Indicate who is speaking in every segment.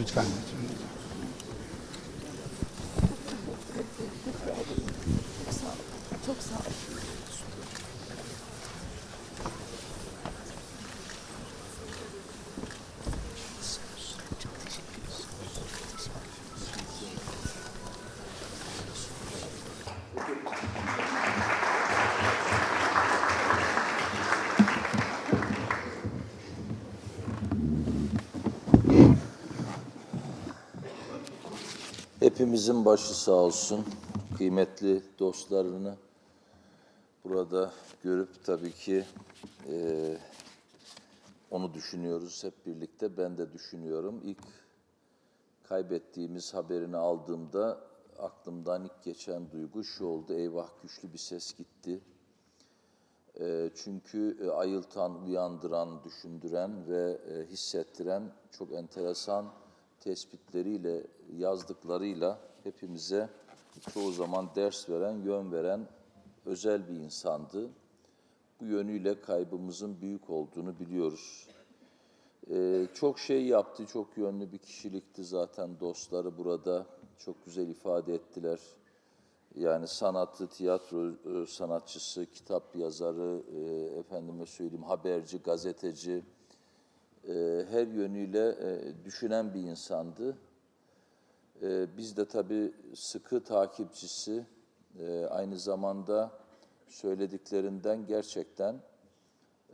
Speaker 1: Lütfen.
Speaker 2: Çok sağ ol. Çok
Speaker 3: Hepimizin başı sağ olsun. Kıymetli dostlarını burada görüp tabii ki eee, onu düşünüyoruz hep birlikte. Ben de düşünüyorum. İlk kaybettiğimiz haberini aldığımda aklımdan ilk geçen duygu şu oldu. Eyvah güçlü bir ses gitti. Eee, çünkü e, ayıltan, uyandıran, düşündüren ve e, hissettiren çok enteresan tespitleriyle, yazdıklarıyla hepimize çoğu zaman ders veren, yön veren özel bir insandı. Bu yönüyle kaybımızın büyük olduğunu biliyoruz. Ee, çok şey yaptı, çok yönlü bir kişilikti zaten dostları burada çok güzel ifade ettiler. Yani sanatı, tiyatro e, sanatçısı, kitap yazarı, e, efendime söyleyeyim haberci, gazeteci, e, her yönüyle e, düşünen bir insandı. E, biz de tabii sıkı takipçisi, e, aynı zamanda söylediklerinden gerçekten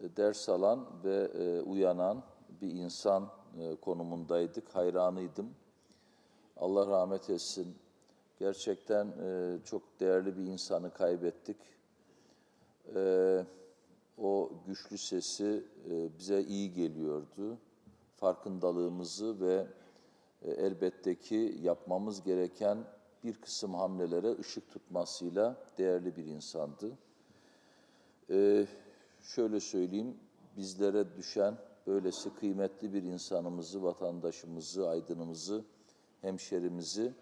Speaker 3: e, ders alan ve e, uyanan bir insan e, konumundaydık, hayranıydım. Allah rahmet etsin. Gerçekten e, çok değerli bir insanı kaybettik. E, o güçlü sesi e, bize iyi geliyordu. Farkındalığımızı ve e, elbette ki yapmamız gereken bir kısım hamlelere ışık tutmasıyla değerli bir insandı. Ee, şöyle söyleyeyim, bizlere düşen böylesi kıymetli bir insanımızı, vatandaşımızı, aydınımızı, hemşerimizi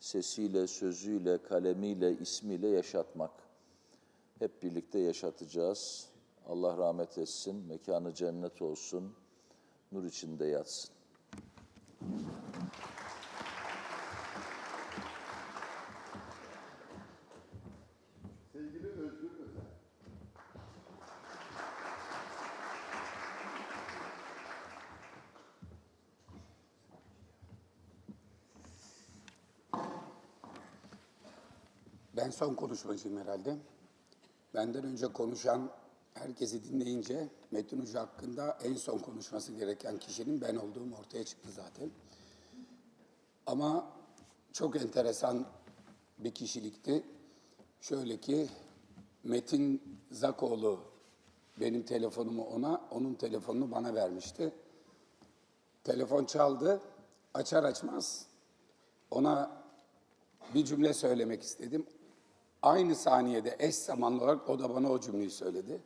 Speaker 3: sesiyle, sözüyle, kalemiyle, ismiyle yaşatmak. Hep birlikte yaşatacağız. Allah rahmet etsin, mekanı cennet olsun, nur içinde yatsın.
Speaker 1: Ben son konuşmacıyım herhalde. Benden önce konuşan herkesi dinleyince Metin Hoca hakkında en son konuşması gereken kişinin ben olduğum ortaya çıktı zaten. Ama çok enteresan bir kişilikti. Şöyle ki Metin Zakoğlu benim telefonumu ona, onun telefonunu bana vermişti. Telefon çaldı, açar açmaz ona bir cümle söylemek istedim. Aynı saniyede eş zamanlı olarak o da bana o cümleyi söyledi.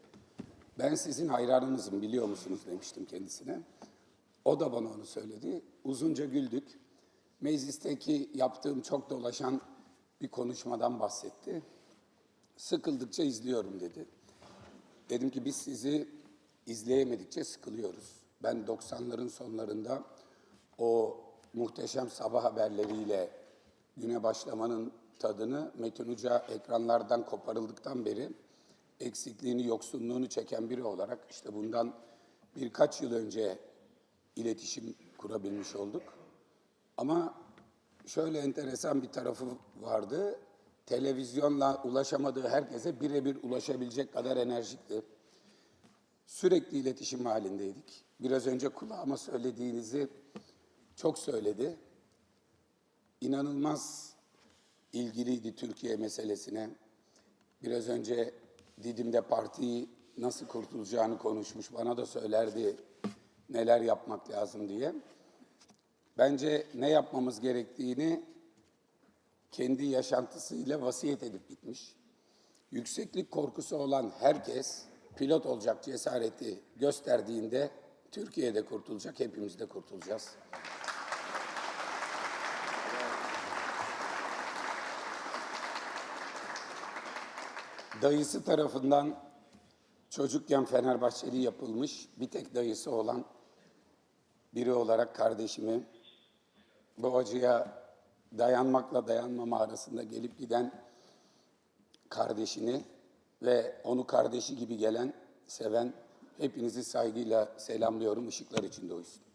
Speaker 1: Ben sizin hayranınızım biliyor musunuz demiştim kendisine. O da bana onu söyledi. Uzunca güldük. Meclisteki yaptığım çok dolaşan bir konuşmadan bahsetti. Sıkıldıkça izliyorum dedi. Dedim ki biz sizi izleyemedikçe sıkılıyoruz. Ben 90'ların sonlarında o muhteşem sabah haberleriyle güne başlamanın tadını Metin Uca ekranlardan koparıldıktan beri eksikliğini, yoksunluğunu çeken biri olarak işte bundan birkaç yıl önce iletişim kurabilmiş olduk. Ama şöyle enteresan bir tarafı vardı. Televizyonla ulaşamadığı herkese birebir ulaşabilecek kadar enerjikti. Sürekli iletişim halindeydik. Biraz önce kulağıma söylediğinizi çok söyledi. İnanılmaz ilgiliydi Türkiye meselesine. Biraz önce Didim'de partiyi nasıl kurtulacağını konuşmuş. Bana da söylerdi neler yapmak lazım diye. Bence ne yapmamız gerektiğini kendi yaşantısıyla vasiyet edip gitmiş. Yükseklik korkusu olan herkes pilot olacak cesareti gösterdiğinde Türkiye'de kurtulacak, hepimiz de kurtulacağız. Dayısı tarafından çocukken Fenerbahçeli yapılmış bir tek dayısı olan biri olarak kardeşimi bu acıya dayanmakla dayanmama arasında gelip giden kardeşini ve onu kardeşi gibi gelen, seven hepinizi saygıyla selamlıyorum. Işıklar içinde uysun.